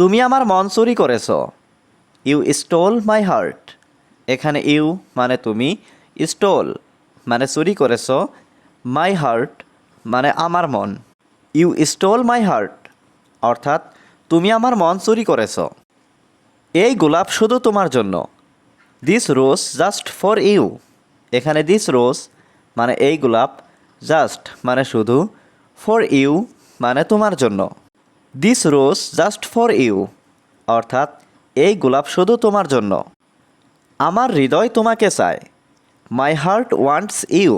তুমি আমার মন চুরি করেছ। ইউ স্টোল মাই হার্ট এখানে ইউ মানে তুমি। স্টোল মানে চুরি করেছ। মাই হার্ট মানে আমার মন। ইউ স্টোল মাই হার্ট অর্থাৎ তুমি আমার মন চুরি করেছ। এই গোলাপ শুধু তোমার জন্য। This rose just for you এখানে দিস রোজ মানে এই গোলাপ জাস্ট মানে শুধু ফর ইউ মানে তোমার জন্য। This rose just for you অর্থাৎ এই গোলাপ শুধু তোমার জন্য। আমার হৃদয় তোমাকে চায়। মাই হার্ট ওয়ান্টস ইউ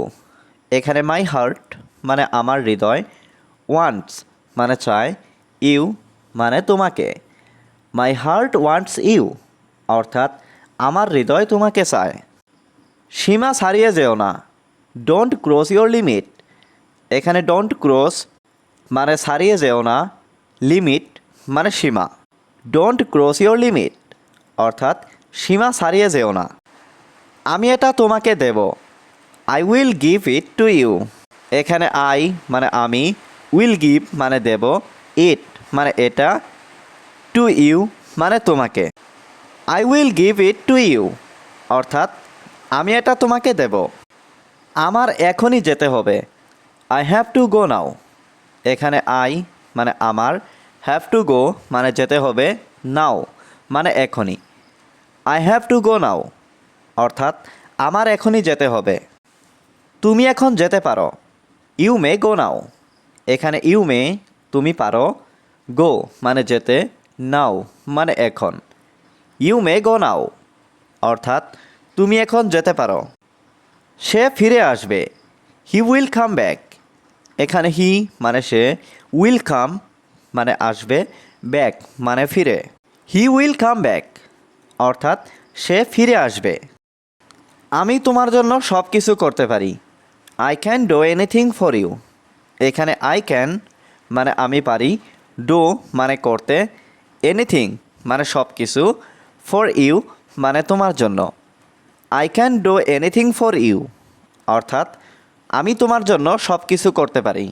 এখানে মাই হার্ট মানে আমার হৃদয় ওয়ান্টস মানে চায় ইউ মানে তোমাকে। মাই হার্ট ওয়ান্টস ইউ অর্থাৎ আমার হৃদয় তোমাকে চায়। সীমা ছাড়িয়ে যেও না। ডোন্ট ক্রস ইয়োর লিমিট এখানে ডোন্ট ক্রস মানে ছাড়িয়ে যেও না। লিমিট মানে সীমা। ডোন্ট ক্রস ইয়োর লিমিট অর্থাৎ সীমা ছাড়িয়ে যেও না। আমি এটা তোমাকে দেব। I will give it to you এখানে আই মানে আমি উইল গিভ মানে দেব। ইট মানে এটা টু ইউ মানে তোমাকে। I will give it to you অর্থাৎ আমি এটা তোমাকে দেব। আমার এখনই যেতে হবে। I have to go now এখানে আই মানে আমার হ্যাভ টু গো মানে যেতে হবে নাও মানে এখনই। I have to go now অর্থাৎ আমার এখনই যেতে হবে। তুমি এখন যেতে পারো। ইউ মে গো নাও এখানে ইউ মে তুমি পারো গো মানে যেতে নাও মানে এখন। ইউ মে গো নাও অর্থাৎ তুমি এখন যেতে পারো। সে ফিরে আসবে। হি উইল কাম ব্যাক এখানে হি মানে সে উইল কাম মানে আসবে ব্যাক মানে ফিরে। হি উইল কাম ব্যাক অর্থাৎ সে ফিরে আসবে। আমি তোমার জন্য সব কিছু করতে পারি। I can do anything for you এখানে আই ক্যান মানে আমি পারি। ডো মানে করতে। এনিথিং মানে সব কিছু ফর ইউ মানে তোমার জন্য। I can do anything for you অর্থাৎ, আমি তোমার জন্য সব কিছু করতে পারি।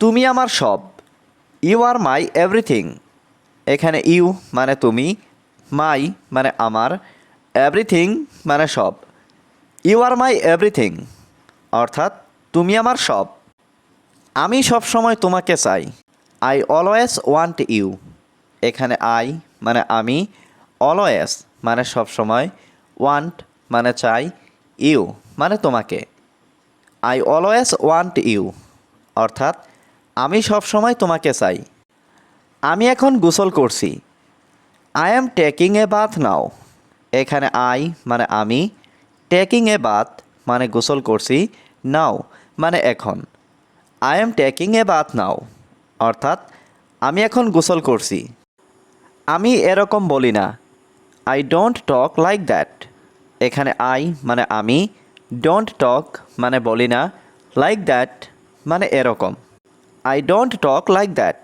তুমি আমার সব। ইউ আর মাই এভরিথিং এখানে ইউ মানে তুমি মাই মানে আমার এভরিথিং মানে সব। ইউ আর মাই এভরিথিং অর্থাৎ তুমি আমার সব। আমি সব সময় তোমাকে চাই। আই অলওয়েজ ওয়ান্ট ইউ এখানে আই মানে আমি অলওয়েজ মানে সব সময় ওয়ান্ট মানে চাই ইউ মানে তোমাকে। আই অলওয়েজ ওয়ান্ট ইউ অর্থাৎ আমি সব সময় তোমাকে চাই। আমি এখন গোসল করছি। I am taking a bath now এখানে আই মানে আমি। টেকিং এ বাথ মানে গোসল করছি নাও মানে এখন। I am taking a bath now অর্থাৎ আমি এখন গোসল করছি। আমি এরকম বলি না। I don't talk like that এখানে আই মানে আমি। ডোন্ট টক মানে বলি না। লাইক দ্যাট মানে এরকম। I don't talk like that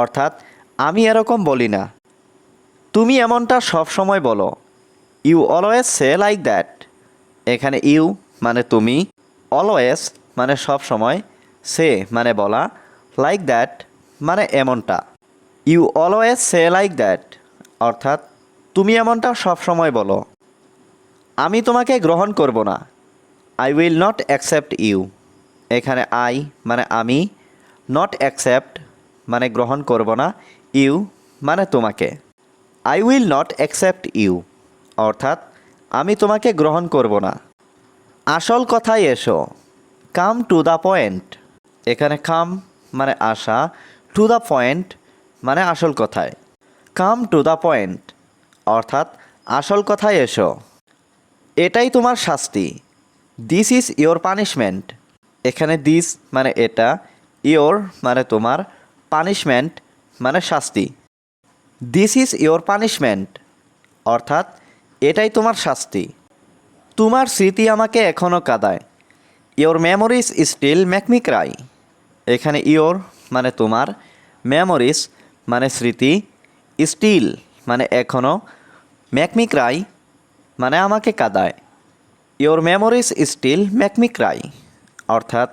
অর্থাৎ, আমি এরকম বলি না। তুমি এমনটা সব সময় বলো। You always say like that এখানে ইউ মানে তুমি। অলওয়েজ মানে সব সময়। সে মানে বলা। লাইক দ্যাট মানে এমনটা। You always say like that অর্থাৎ, তুমি এমনটা সব সময় বলো। আমি তোমাকে গ্রহণ করব না। I will not accept you এখানে আই মানে আমি। নট অ্যাকসেপ্ট মানে গ্রহণ করব না ইউ মানে তোমাকে। I will not accept you অর্থাৎ আমি তোমাকে গ্রহণ করব না। আসল কথায় এসো। কাম টু দ্য পয়েন্ট এখানে কাম মানে আসা টু দ্য পয়েন্ট মানে আসল কথায়। কাম টু দ্য পয়েন্ট অর্থাৎ আসল কথায় এসো। এটাই তোমার শাস্তি। দিস ইজ ইয়োর পানিশমেন্ট এখানে দিস মানে এটা ইয়োর মানে তোমার, পানিশমেন্ট মানে শাস্তি। দিস ইজ ইয়োর পানিশমেন্ট অর্থাৎ এটাই তোমার শাস্তি। তোমার স্মৃতি আমাকে এখনও কাদায়। Your memories still make me cry এখানে ইয়োর মানে তোমার মেমোরিজ মানে স্মৃতি স্টিল মানে এখনও ম্যাকমি ক্রাই মানে আমাকে কাদায়। Your memories still make me cry অর্থাৎ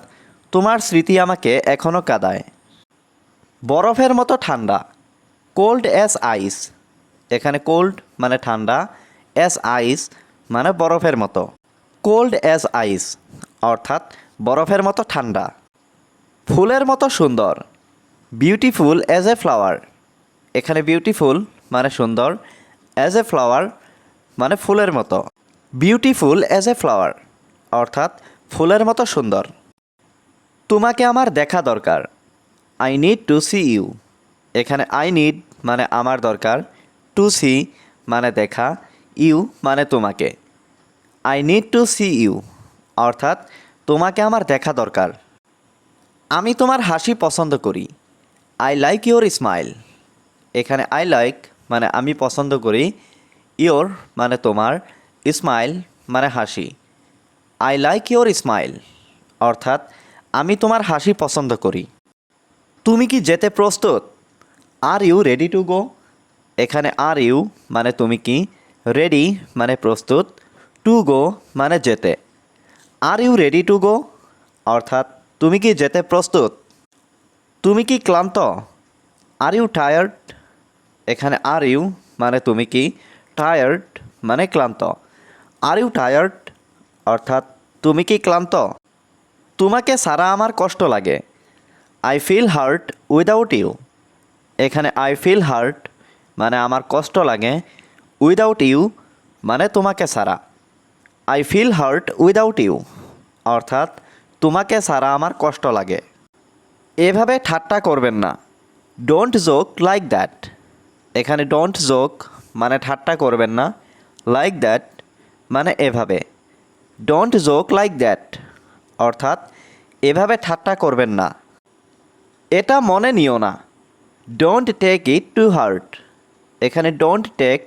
তোমার স্মৃতি আমাকে এখনও কাঁদায়। বরফের মতো ঠান্ডা। কোল্ড অ্যাস আইস এখানে কোল্ড মানে ঠান্ডা। অ্যাস আইস মানে বরফের মতো। কোল্ড অ্যাস আইস অর্থাৎ বরফের মতো ঠান্ডা। ফুলের মতো সুন্দর। বিউটিফুল অ্যাজ এ ফ্লাওয়ার এখানে বিউটিফুল মানে সুন্দর। অ্যাজ এ ফ্লাওয়ার মানে ফুলের মতো। বিউটিফুল অ্যাজ এ ফ্লাওয়ার অর্থাৎ ফুলের মতো সুন্দর। তোমাকে আমার দেখা দরকার। I need to see you এখানে আই নিড মানে আমার দরকার। টু সি মানে দেখা। ইউ মানে তোমাকে। I need to see you অর্থাৎ তোমাকে আমার দেখা দরকার। আমি তোমার হাসি পছন্দ করি। আই লাইক ইওর স্মাইল এখানে আই লাইক মানে আমি পছন্দ করি। ইওর মানে তোমার। স্মাইল মানে হাসি। আই লাইক ইওর স্মাইল অর্থাৎ আমি তোমার হাসি পছন্দ করি। তুমি কি যেতে প্রস্তুত? Are you ready to go এখানে আর ইউ মানে তুমি কি? রেডি মানে প্রস্তুত। টু গো মানে যেতে। Are you ready to go অর্থাৎ তুমি কি যেতে প্রস্তুত? তুমি কি ক্লান্ত? আর ইউ টায়ার্ড এখানে আর ইউ মানে তুমি কি? টায়ার্ড মানে ক্লান্ত। আর ইউ টায়ার্ড অর্থাৎ তুমি কি ক্লান্ত? তোমাকে সারা আমার কষ্ট লাগে। I feel hurt without you এখানে আই ফিল হার্ট মানে আমার কষ্ট লাগে। উইদাউট ইউ মানে তোমাকে সারা I feel hurt without you অর্থাৎ তোমাকে সারা আমার কষ্ট লাগে। এভাবে ঠাট্টা করবেন না। ডোন্ট জোক লাইক দ্যাট এখানে ডোন্ট জোক মানে ঠাট্টা করবেন না। লাইক দ্যাট মানে এভাবে। ডোন্ট জোক লাইক দ্যাট অর্থাৎ, এভাবে ঠাট্টা করবেন না। এটা মনে নিও না। Don't take it to heart এখানে ডোন্ট টেক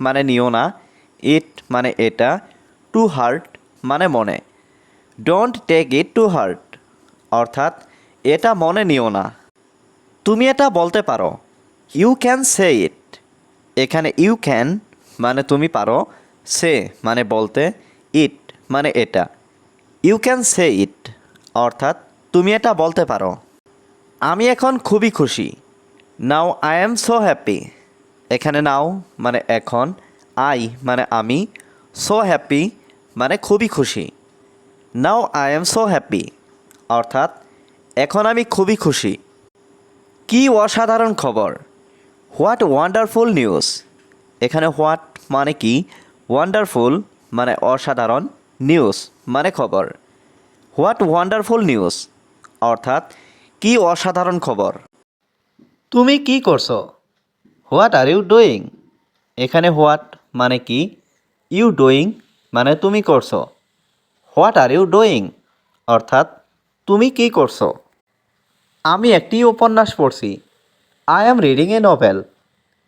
মানে নিও না ইট মানে এটা টু হার্ট মানে মনে। Don't take it to heart অর্থাৎ, এটা মনে নিও না। তুমি এটা বলতে পারো। ইউ ক্যান সে ইট এখানে ইউ ক্যান মানে তুমি পারো। সে মানে বলতে ইট মানে এটা। ইউ ক্যান সে ইট অর্থাৎ, তুমি এটা বলতে পারো। আমি এখন খুবই খুশি। Now I am so happy এখানে নাও মানে এখন আই মানে আমি সো হ্যাপি মানে খুবই খুশি। Now I am so happy অর্থাৎ, এখন আমি খুবই খুশি। কি অসাধারণ খবর। হোয়াট ওয়ান্ডারফুল নিউজ এখানে হোয়াট মানে কি? ওয়ান্ডারফুল মানে অসাধারণ নিউজ মানে খবর। What wonderful news? অর্থাৎ, কি অসাধারণ খবর? তুমি কি করছ? What are you doing? এখানে হোয়াট মানে কি? ইউ ডুইং মানে তুমি করছ। What are you doing? অর্থাৎ, তুমি কি করছ? আমি একটি উপন্যাস পড়ছি। I am reading a novel.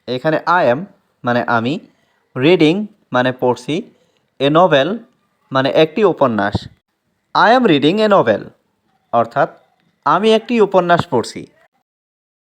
এখানে আই অ্যাম মানে আমি, রিডিং মানে পড়ছি, এ নোভেল মানে একটি উপন্যাস। I am reading a novel অর্থাৎ আমি একটি উপন্যাস পড়ছি।